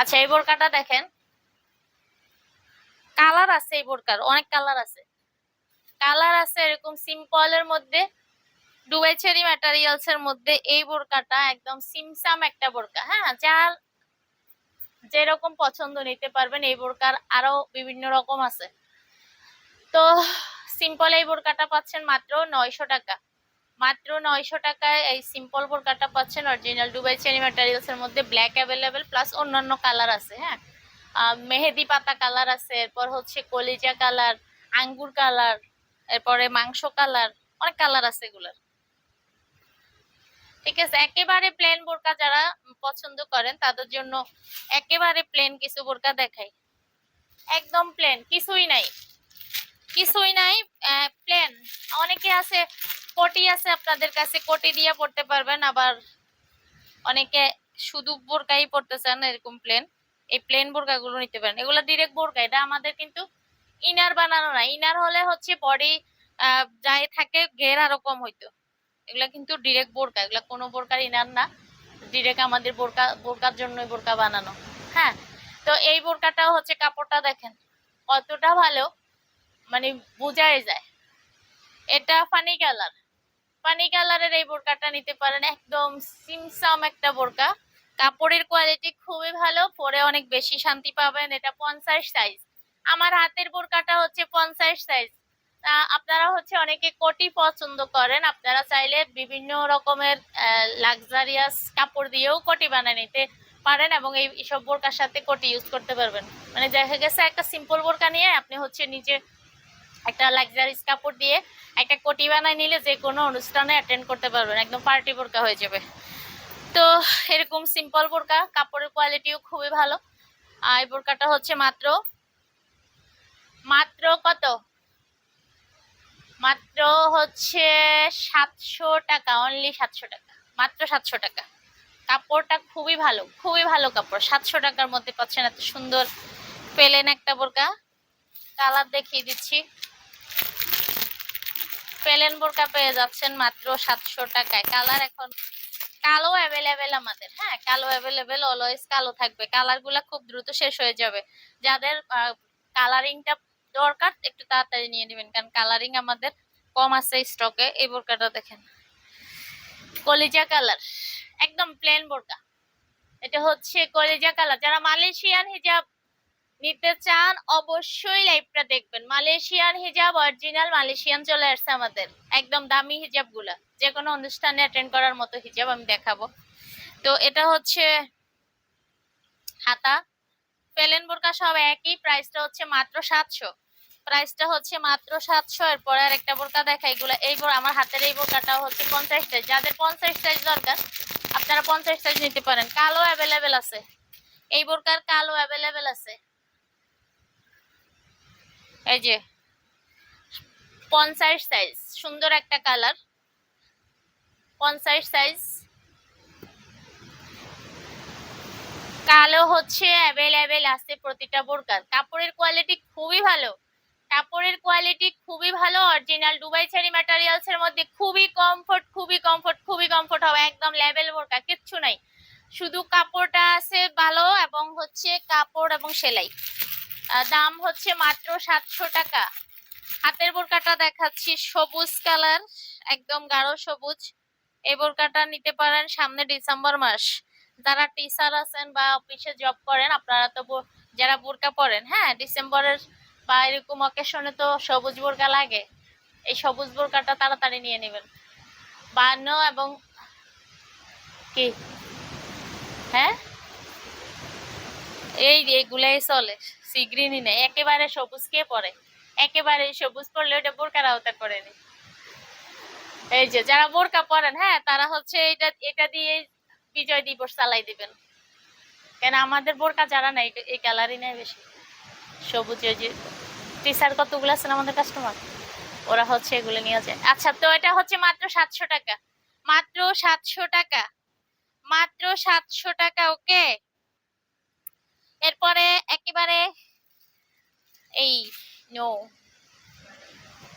আচ্ছা এই বোরকাটা দেখেন। কালার আছে এই বোরকার, অনেক কালার আছে। কালার আছে এরকম সিম্পলের মধ্যে, দুবাই চেরি ম্যাটেরিয়ালস এর মধ্যে এই বোরকাটা একদম সিমসাম একটা বোরকা। হ্যাঁ যার যেরকম পছন্দ নিতে পারবেন, এই বোরকার আরও বিভিন্ন রকম আছে। তো সিম্পল এই বোরকাটা পাচ্ছেন মাত্র নয়শো টাকা। মাত্র নয়শো টাকায় এই সিম্পল বোরকাটা পাচ্ছেন অরিজিনাল দুবাই চেরি ম্যাটেরিয়ালস এর মধ্যে ব্ল্যাক অ্যাভেলেবেল প্লাস অন্যান্য কালার আছে হ্যাঁ? মেহেদি পাতা কালার আছে, এরপর হচ্ছে কলিজা কালার আঙ্গুর কালার এরপরে মাংস কালার অনেক কালার আছে এগুলার। ঠিক আছে, একেবারে প্লেন বোরকা যারা পছন্দ করেন, তাদের জন্য একেবারে প্লেন কিছু বোরকা দেখাই। একদম প্লেন কিছুই নাই। কিছুই নাই প্লেন অনেকে আছে কোটি আছে আপনাদের কাছে কোটি দিয়ে পড়তে পারবেন। আবার অনেকে শুধু বোরকাই পড়তে চান এরকম প্লেন এই প্লেন বোরকা গুলো নিতে পারেন। এগুলো ডিরেক্ট বোরকা, এটা আমাদের কিন্তু ইনার বানানো না। ইনার হলে হচ্ছে বডি যাই থাকে, ঘের আরও কম হইতো। এগুলা কিন্তু ডিরেক্ট বোরকা, এগুলা কোনো বোরকার ইনার না। ডিরেক্ট আমাদের বোরকা, বোরকার জন্য বোরকা বানানো। হ্যাঁ? তো এই বোরকাটাও হচ্ছে কাপড়টা দেখেন, কতটা ভালো মানে বোঝাই যায়। এটা ফানি কালার ফানি কালারের এই বোরকাটা নিতে পারেন। একদম সিমসাম একটা বোরকা। কাপড়ের কোয়ালিটি খুবই ভালো, পরে অনেক বেশি শান্তি পাবেন। এটা পঞ্চাশ সাইজ আমার হাতের বোরকাটা হচ্ছে পঞ্চাশ সাইজ আপনারা হচ্ছে অনেকে কোটি পছন্দ করেন। আপনারা চাইলে বিভিন্ন রকমের লাক্সারিয়াস কাপড় দিয়েও কোটি বানিয়ে নিতে পারেন এবং এই সব বোরকার সাথে কোটি ইউজ করতে পারবেন। মানে দেখা গেছে একটা সিম্পল বোরকা নিয়ে আপনি হচ্ছে নিজে একটা লাক্সারিস কাপড় দিয়ে একটা কোটি বানায় নিলে যে কোনো অনুষ্ঠানে অ্যাটেন্ড করতে পারবেন। একদম পার্টি বোরকা হয়ে যাবে। তো এরকম সিম্পল বোরকা, কাপড়ের কোয়ালিটিও খুবই ভালো। আর এই বোরকাটা হচ্ছে মাত্র মাত্র কত? মাত্র হচ্ছে সাতশো টাকা অনলি সাতশো টাকা। মাত্র সাতশো টাকা। কাপড়টা খুবই ভালো খুবই ভালো কাপড়। সাতশো টাকার মধ্যে পাচ্ছেন এত সুন্দর, পেলেন একটা বোরকা। কালার দেখিয়ে দিচ্ছি। পেলেন বোরকা পেয়ে যাচ্ছেন মাত্র সাতশো টাকায়। কালার এখন কালো অ্যাভেলেবেল আমাদের হ্যাঁ? কালো অ্যাভেলেবেল অলওয়েজ কালো থাকবে। কালারগুলা খুব দ্রুত শেষ হয়ে যাবে। যাদের কালারিংটা দরকার, একটু তাড়াতাড়ি নিয়ে নেবেন। কারণ কালারিং আমাদের কম আছে স্টকে এই বোরকাটা দেখেন। কলিজা কালার। একদম প্লেন বোরকা। এটা হচ্ছে কলিজা কালার। যারা মালয়েশিয়ান হিজাব নিতে চান, অবশ্যই লাইভটা দেখবেন। মালয়েশিয়ান হিজাব অরিজিনাল মালয়েশিয়ান চলে আসছে আমাদের। একদম দামি হিজাবগুলা যে কোনো অনুষ্ঠানে অ্যাটেন্ড করার মতো হিজাব আমি দেখাবো। তো এটা হচ্ছে হাতা। পেলেন বোরকা সব একই প্রাইসটা হচ্ছে মাত্র সাতশো। প্রাইসটা হচ্ছে মাত্র সাতশো, এরপরে আর একটা বোরকা দেখা, এগুলো এই আমার হাতের এই বোরকাটা হচ্ছে পঞ্চাশ সাইজ যাদের পঞ্চাশ সাইজ দরকার, আপনারা পঞ্চাশ সাইজ নিতে পারেন। কালো অ্যাভেলেবেল আছে। এই বোরকার কালো অ্যাভেলেবেল আছে। এই যে, পঞ্চাশ সাইজ সুন্দর একটা কালার পঞ্চাশ সাইজ কালো হচ্ছে অ্যাভেলেবেল আছে প্রতিটা বোরকার কাপড়ের কোয়ালিটি খুবই ভালো। কাপড়ের কোয়ালিটি খুবই ভালো অরিজিনাল দুবাই চেরি ম্যাটেরিয়ালস এর মধ্যে খুবই কমফোর্ট খুবই কমফোর্ট খুবই কমফোর্ট হবে। একদম লেভেল বোরকা কিচ্ছু নাই। শুধু কাপড়টা আছে ভালো এবং হচ্ছে কাপড় এবং সেলাই। দাম হচ্ছে মাত্র সাতশো টাকা। হাতের বোরকাটা দেখাচ্ছি, সবুজ কালার, একদম গাঢ় সবুজ। এই বোরকাটা নিতে পারেন সামনে ডিসেম্বর মাস। যারা টিচার আছেন বা অফিসে জব করেন, আপনারা তো যারা বোরকা পরেন হ্যাঁ ডিসেম্বরের বা এরকম অকেশনে তো সবুজ বোরকা লাগে। এই সবুজ বোরকাটা তাড়াতাড়ি নিয়ে নেবেন। বান্ন এবং কি? হ্যাঁ? এই এইগুলাই চলে সি নেই, একেবারে সবুজ কে পরে একেবারে সবুজ পরলে ওটা বোরকার আওতায় পড়েনি। এই যে, যারা বোরকা পরেন হ্যাঁ তারা হচ্ছে এটা এটা দিয়ে বিজয় দিবস চালাই দিবেন। কেন, আমাদের বোরকা যারা নাই এই গ্যালারি নেই বেশি। সবুজ ওই যে টি শার্ট কতগুলো আছেন আমাদের কাস্টমার ওরা হচ্ছে এগুলো নিয়ে যায়। আচ্ছা তো এটা হচ্ছে মাত্র সাতশো টাকা। মাত্র সাতশো টাকা। মাত্র সাতশো টাকা ওকে এরপরে একেবারে এই নো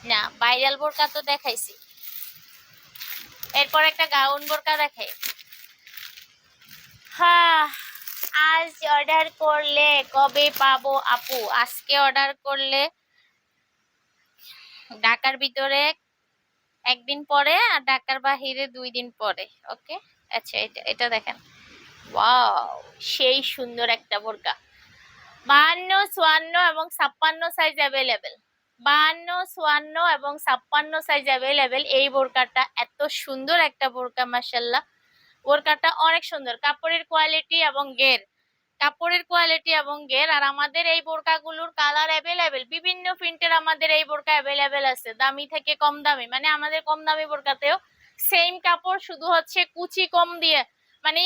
না ভাইরাল বোরকা তো দেখাইছি। এরপর একটা গাউন বোরকা দেখাই। হ্যাঁ আজ অর্ডার করলে কবে পাবো আপু? আজকে অর্ডার করলে ঢাকার ভিতরে একদিন পরে আর ঢাকার বাহিরে দুই দিন পরে ওকে আচ্ছা এটা এটা দেখেন। ওয়াও সেই সুন্দর একটা বোরকা। বাহান্ন, চুয়ান্ন এবং ছাপ্পান্ন সাইজ অ্যাভেলেবেল বাহান্ন, চুয়ান্ন এবং ছাপ্পান্ন সাইজ অ্যাভেলেবেল এই বোরকাটা। এত সুন্দর একটা বোরকা মাসাল্লাহ বোরকাটা অনেক সুন্দর। কাপড়ের কোয়ালিটি এবং গের কাপড়ের কোয়ালিটি এবং গের আর আমাদের এই বোরকাগুলোর কালার অ্যাভেলেবেল বিভিন্ন প্রিন্টের আমাদের এই বোরকা অ্যাভেলেবেল আছে। দামি থেকে কম দামি। মানে আমাদের কম দামি বোরকাতেও সেম কাপড় শুধু হচ্ছে কুচি কম দিয়ে মানে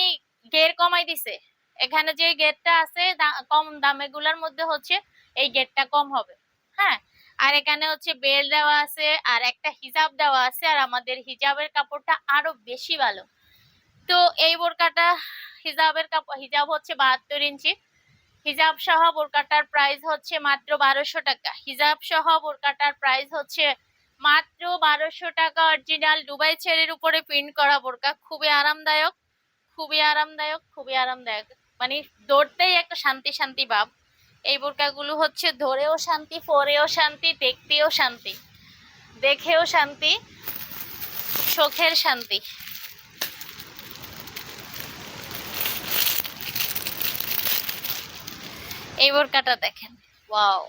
গের কমাই দিছে। এখানে যে গেটটা আছে কম দামে গুলার মধ্যে হচ্ছে এই গেটটা কম হবে। হ্যাঁ? আর এখানে হচ্ছে বেল দেওয়া আছে, আর একটা হিজাব দেওয়া আছে, আর আমাদের হিজাবের কাপড়টা আরও বেশি ভালো। তো এই বোরকাটা, হিজাবের কাপড় হিজাব হচ্ছে বাহাত্তর ইঞ্চি। হিজাব সহ বোরকাটার প্রাইস হচ্ছে মাত্র বারোশো টাকা। হিজাব সহ বোরকাটার প্রাইস হচ্ছে মাত্র বারোশো টাকা। অরিজিনাল দুবাই ছেড়ের উপরে প্রিন্ট করা বোরকা। খুবই আরামদায়ক। খুবই আরামদায়ক খুবই আরামদায়ক। মানে দৌড়তেই একটা শান্তি শান্তি ভাব। এই বোরকাগুলো হচ্ছে ধরেও শান্তি, পরেও শান্তি, দেখতেও শান্তি। দেখেও শান্তি, চোখের শান্তি। এই বোরকাটা দেখেন, ওয়াও।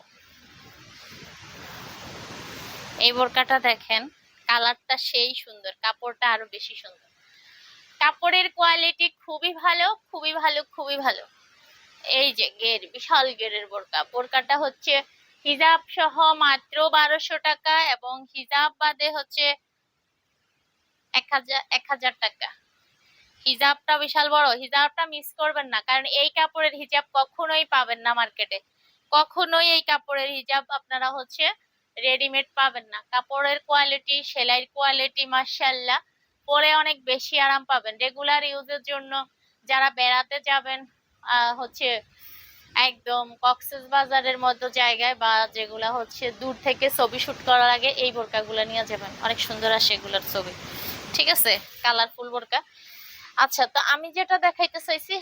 এই বোরকাটা দেখেন, কালারটা সেই সুন্দর, কাপড়টা আরও বেশি সুন্দর। কাপড়ের কোয়ালিটি খুবই ভালো খুবই ভালো খুবই ভালো। এই যে গের, বিশাল গেরের বোরকা। বোরকাটা হচ্ছে হিজাব সহ মাত্র বারোশো টাকা এবং হিজাব বাদে হচ্ছে এক হাজার এক হাজার টাকা। হিজাবটা বিশাল বড়, হিজাবটা মিস করবেন না, কারণ এই কাপড়ের হিজাব কখনোই পাবেন না মার্কেটে কখনোই এই কাপড়ের হিজাব আপনারা হচ্ছে রেডিমেড পাবেন না। কাপড়ের কোয়ালিটি সেলাইয়ের কোয়ালিটি মার্শাল্লাহ পরে অনেক বেশি আরাম পাবেন। রেগুলার ইউজের জন্য যারা বেড়াতে যাবেন হচ্ছে একদম কক্সেস বাজারের মতো জায়গায় বা যেগুলা হচ্ছে দূর থেকে ছবি শুট করার আগে এই বোরকাগুলো নিয়ে যাবেন। অনেক সুন্দর আসে এগুলোর ছবি। ঠিক আছে? কালারফুল বোরকা। আচ্ছা তো আমি যেটা দেখাইতে চাইছি,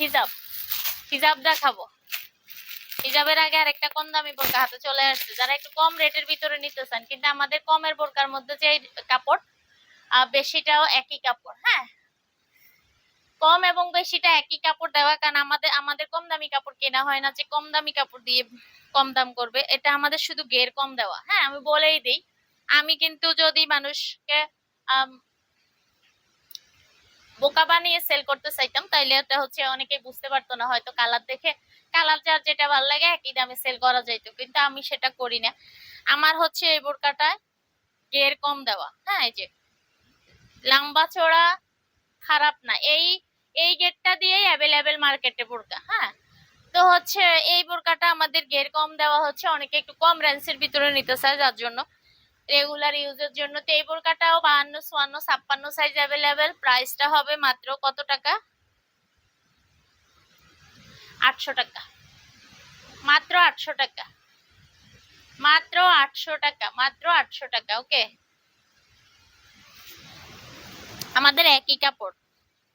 হিজাব। হিজাব দেখাবো। হিজাবের আগে আরেকটা কম দামি বোরকা হাতে চলে আসছে। যারা একটু কম রেটের ভিতরে নিতে চান, কিন্তু আমাদের কমের বোরকার মধ্যে যে কাপড় বেশিটাও একই কাপড় হ্যাঁ? কম এবং বেশিটা একই কাপড় দেওয়া, কারণ আমাদের আমাদের কম দামি কাপড় কেনা হয় না যে কম দামি কাপড় দিয়ে কম দাম করবে, এটা আমাদের শুধু গের কম দেওয়া হ্যাঁ? আমি বলেই দিই, আমি কিন্তু যদি মানুষকে বোকা বানিয়ে সেল করতে চাইতাম, তাইলে এটা হচ্ছে অনেকে বুঝতে পারতো না, হয়তো কালার দেখে, কালার যার যেটা ভালো লাগে একই দামে সেল করা যাইতো, কিন্তু আমি সেটা করি না। আমার হচ্ছে এই বোরকাটায় গের কম দেওয়া হ্যাঁ? এই যে লম্বা চড়া খারাপ না। এই এই গেটটা দিয়েই অ্যাভেলেবেল মার্কেটে বোরকা হ্যাঁ? তো হচ্ছে এই বোরকাটা আমাদের গের কম দেওয়া হচ্ছে, অনেকে একটু কম রেঞ্জের ভিতরে নিতে চায় যার জন্য। রেগুলার ইউজের জন্য। তো এই বোরকাটাও বাহান্ন, চুয়ান্ন, ছাপ্পান্ন সাইজ অ্যাভেলেবেল প্রাইসটা হবে মাত্র কত টাকা? আটশো টাকা। মাত্র আটশো টাকা। মাত্র আটশো টাকা, মাত্র আটশো টাকা ওকে আমাদের একই কাপড়।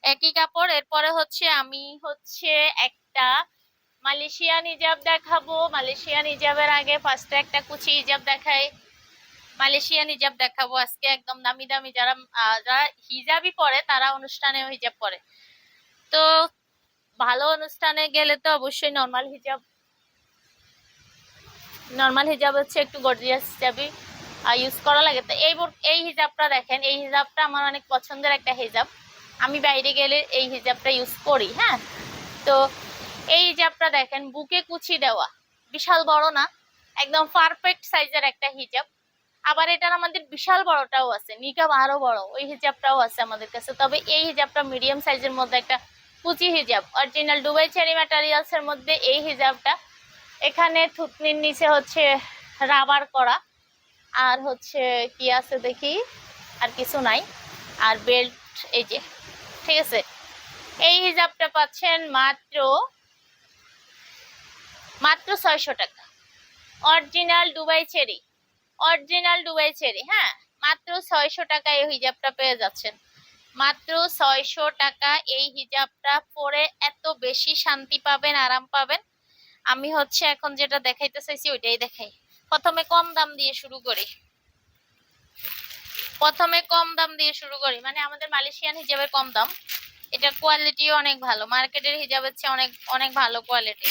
একই কাপড়, এরপরে হচ্ছে আমি হচ্ছে একটা মালয়েশিয়ান হিজাব দেখাবো। মালয়েশিয়ান হিজাবের আগে ফার্স্টে একটা কুচি হিজাব দেখাই। মালয়েশিয়ান হিজাব দেখাবো আজকে একদম দামি দামি। যারা যারা হিজাবই পরে, তারা অনুষ্ঠানে হিজাব পরে। তো ভালো অনুষ্ঠানে গেলে তো অবশ্যই নর্মাল হিজাব। নর্মাল হিজাব হচ্ছে একটু গর্জিয়াস হিজাবই। ইউজ করা লাগে। তো এই এই হিজাবটা দেখেন, এই হিজাবটা আমার অনেক পছন্দের একটা হিজাব। আমি বাইরে গেলে এই হিজাবটা ইউজ করি হ্যাঁ? তো এই হিজাবটা দেখেন, বুকে কুচি দেওয়া। বিশাল বড় না, একদম পারফেক্ট সাইজের একটা হিজাব। আবার এটার আমাদের বিশাল বড়টাও আছে, নিকাব আরও বড়, ওই হিজাবটাও আছে আমাদের কাছে। তবে এই হিজাবটা মিডিয়াম সাইজের মধ্যে একটা কুচি হিজাব। অরিজিনাল ডুবাই চেরি ম্যাটারিয়ালসের মধ্যে এই হিজাবটা। এখানে থুতনির নিচে হচ্ছে রাবার করা। আর হচ্ছে কি আছে দেখি? আর কিছু নাই। আর বেল্ট, এই যে, ঠিক আছে? এই হিজাবটা পাচ্ছেন মাত্র মাত্র ছয়শো টাকা। Original Dubai cherry, original Dubai cherry হ্যাঁ? মাত্র ছয়শো টাকা এই হিজাবটা পেয়ে যাচ্ছেন। মাত্র ছয়শো টাকা এই হিজাবটা পরে এত বেশি শান্তি পাবেন, আরাম পাবেন। আমি হচ্ছে এখন যেটা দেখাইতে চাইছি ওইটাই দেখাই। প্রথমে কম দাম দিয়ে শুরু করি। প্রথমে কম দাম দিয়ে শুরু করি। মানে আমাদের মালয়েশিয়ান হিজাবের কম দাম। এটার কোয়ালিটিও অনেক ভালো। মার্কেটের হিজাবের চেয়ে অনেক অনেক ভালো কোয়ালিটি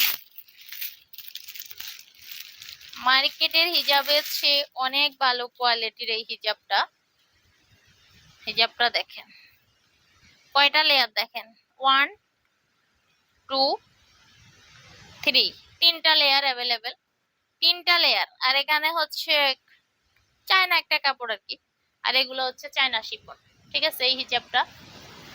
মার্কেটের হিজাবের চেয়ে অনেক ভালো কোয়ালিটির এই হিজাবটা হিজাবটা দেখেন। কয়টা লেয়ার দেখেন? ওয়ান টু থ্রি তিনটা লেয়ার অ্যাভেলেবেল তিনটা লেয়ার আর এখানে হচ্ছে চায়না একটা কাপড় আর কি, আর এগুলো হচ্ছে চায়না শিপন ঠিক আছে? এই হিজাবটা